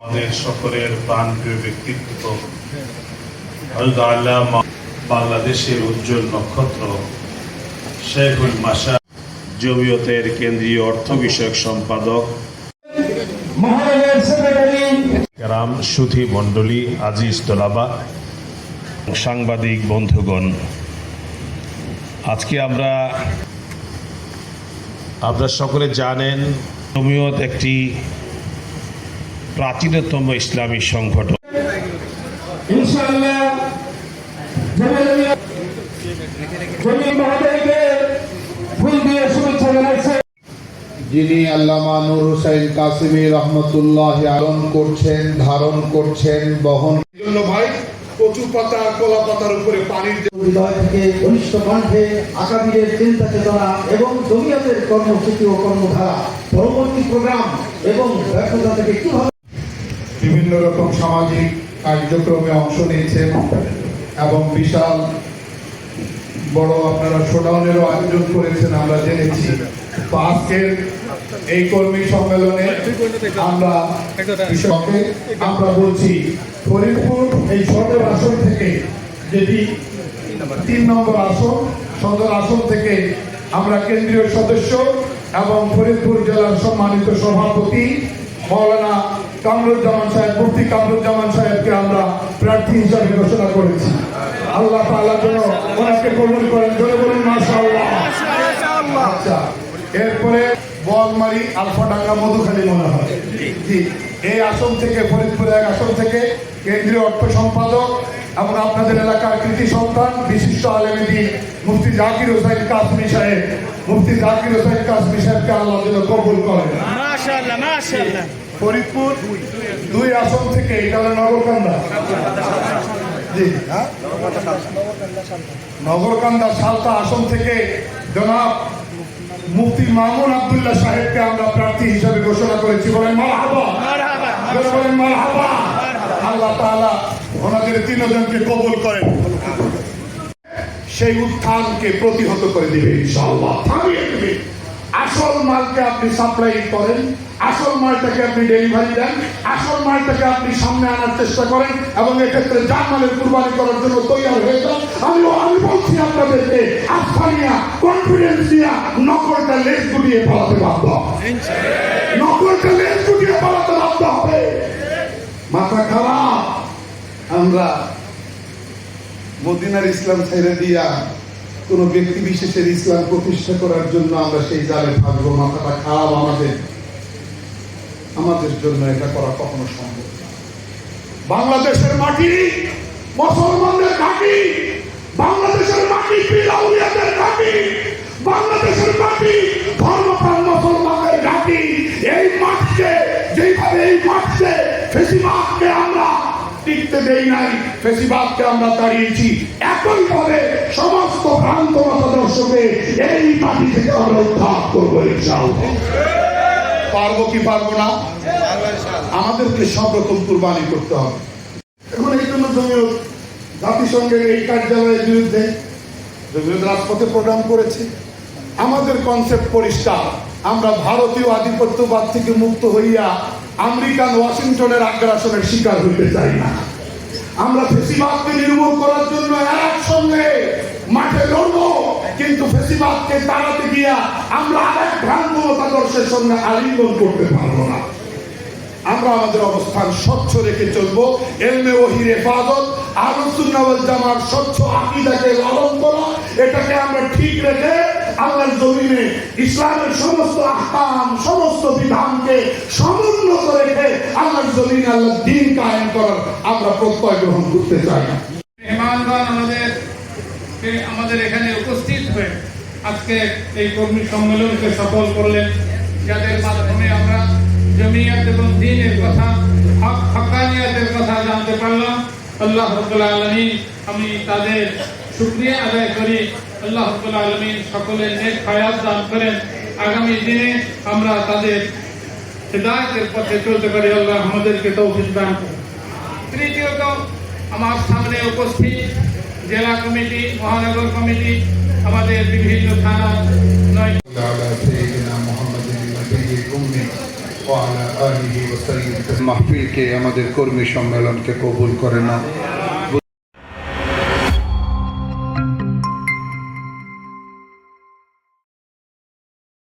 আমাদের সকলের প্রাণপ্রিয় ব্যক্তিত্ব আল্লামা বাংলাদেশের উজ্জ্বল নক্ষত্র শেখুল মাসা জমিয়তের কেন্দ্রীয় অর্থ বিষয়ক সম্পাদক। রাম সুধী মণ্ডলী আজিজ তোলাবা সাংবাদিক বন্ধুগণ আজকে আমরা আপনারা সকলে জানেন জমিয়ত একটি প্রাচীনতম ইসলামী সংগঠন। যিনি আল্লামা নূর হুসাইন কাসিমি রহমতুল্লাহ আরণ করছেন ধারণ করছেন বহন জন্য ভাই কচু পাতা কলা পাতার উপরে পানির হৃদয় থেকে ঘনিষ্ঠ কণ্ঠে আগামীর চিন্তা চেতনা এবং জমিয়তের কর্মসূচি ও কর্মধারা পরবর্তী প্রোগ্রাম এবং ব্যর্থতা থেকে কীভাবে বিভিন্ন রকম সামাজিক কার্যক্রমে অংশ নিয়েছেন এবং বিশাল বড় আপনারা শোডাউনেরও আয়োজন করেছেন, আমরা জেনেছি। আজকের এই কর্মী সম্মেলনে আমরা কৃষকে আমরা বলছি, ফরিদপুর এই সদর আসন থেকে যেটি তিন নম্বর আসন, সদর আসন থেকে আমরা কেন্দ্রীয় সদস্য এবং ফরিদপুর জেলার সম্মানিত সভাপতি মৌলানা কামরুজ্জামান সাহেব মুফতি কামরুজ্জামান সাহেবকে আমরা প্রার্থী হিসাবে ঘোষণা করেছি। আল্লাহ তাআলা যেন ওনাকে কবুল করেন। জোরে বলুন মাশাআল্লাহ। আচ্ছা এরপরে বলমারি আলফাডাঙ্গা মধুখালী মনে হয়। জি এই আসন থেকে ফরিদপুর এক আসন থেকে কেন্দ্রীয় অর্থ সম্পাদক এবং আপনাদের এলাকার কৃতি সন্তান বিশিষ্ট আলেমেদি মুফতি জাকির হোসেন কাসমি সাহেব। মুফতি জাকির হোসেন কাসমি সাহেবকে আল্লাহ যেন কবুল করেন। ফরিদপুর দুই আসন থেকে এটা হলো নগরকান্দা। জি হ্যাঁ? নগরকান্দা সালতা আসন থেকে জনাব মুফতি মামুন আব্দুল্লাহ সাহেবকে আমরা প্রার্থী হিসাবে ঘোষণা করেছি। বলেন মারহাবা। বলেন মারহাবা। আল্লাহ তাআলা ওনাদের তিনজনকে কবুল করেন। সেই উত্থানকে প্রতিহত করে দিবে ইনশাআল্লাহ। থামিয়ে দিবে। আসল মালকে আপনি সাপ্লাই করেন, আসল মালটাকে আপনি ডেলিভারি দেন, আসল মালটাকে আপনি সামনে আনার চেষ্টা করেন এবং এক্ষেত্রে জানমালের কুরবানি করার জন্য তৈরি হয়ে যান। আমি আমি বলছি আপনাদেরকে আস্থানিয়া কনফিডেন্স দিয়া নকলটা লেজ গুটিয়ে পালাতে বাধ্য নকলটা লেজ গুটিয়ে পালাতে বাধ্য হবে। মাথা খারাপ। আমরা মদিনার ইসলাম ছেড়ে দিয়া কোন ব্যক্তি বিশেষের ইসলাম প্রতিষ্ঠা করার জন্য আমরা সেই জালে থাকব মাথাটা খারাপ আমাদের আমাদের জন্য এটা করা কখনো সম্ভব। বাংলাদেশের মাটি, মুসলমানদের ঘাঁটি বাংলাদেশের মাটি পিলাউলিয়াদের ঘাঁটি বাংলাদেশের মাটি, ধর্মপ্রাণ মুসলমানদের ঘাঁটি এই মাঠকে যেভাবে এই মাঠকে ফেসিবাদকে আমরা টিকতে দেই নাই। ফেসিবাদকে আমরা ভাবে সমস্ত ভ্রান্ত মতাদর্শকে এই মাটি থেকে আমরা উদ্ধার করব পারব কি পারব না? আমাদেরকে সব রকম কুরবানি করতে হবে। এখন এই জন্য জমিয়ত জাতিসংঘের এই কার্যালয়ের বিরুদ্ধে রাজপথে প্রোগ্রাম করেছে। আমাদের কনসেপ্ট পরিষ্কার। আমরা ভারতীয় আধিপত্যবাদ থেকে মুক্ত হইয়া আমেরিকান ওয়াশিংটনের আগ্রাসনের শিকার হইতে চাই না। আমরা ফেসিবাদকে নির্মূল করার জন্য একসঙ্গে মাঠে লড়বো, কিন্তু ফেসিবাদকে তাড়াতে গিয়া আমরা আরেক ভ্রান্ত মতাদর্শের সঙ্গে আলিঙ্গন করতে পারব না। আমরা আমাদের অবস্থান স্বচ্ছ রেখে চলবো। এলমে ওহির হেফাজত আলোচনাওয়াল জামার স্বচ্ছ আকিদাকে লালন করা, এটাকে আমরা ঠিক রেখে আল্লাহর জমিনে ইসলামের সমস্ত আহকাম, সমস্ত বিধানকে সমুন্নত রেখে আল্লাহর জমিনে আল্লাহ দিন কায়েম করার আমরা প্রত্যয় গ্রহণ করতে চাই। মেহমানগণ, আমাদের আমাদের এখানে উপস্থিত হয়ে আজকে এই কর্মী সম্মেলনকে সফল করলেন। যাদের মাধ্যমে আমরা জমিয়াত এবং দিনের কথা হকানিয়াতের কথা জানতে পারলাম। আল্লাহ রব্বুল আলমিন, আমি তাদের শুক্রিয়া আদায় করি। আল্লাহ আলমী সকলের নেক হায়াত দান করেন। আগামী দিনে আমরা তাদের হৃদায়তের পথে চলতে পারি। আল্লাহ আমাদেরকে তৌফিক দান করেন। তৃতীয়ত, আমার সামনে উপস্থিত জেলা কমিটি, মহানগর কমিটি, আমাদের বিভিন্ন থানা নয় মাহফিলকে আমাদের কর্মী সম্মেলনকে কবুল করে না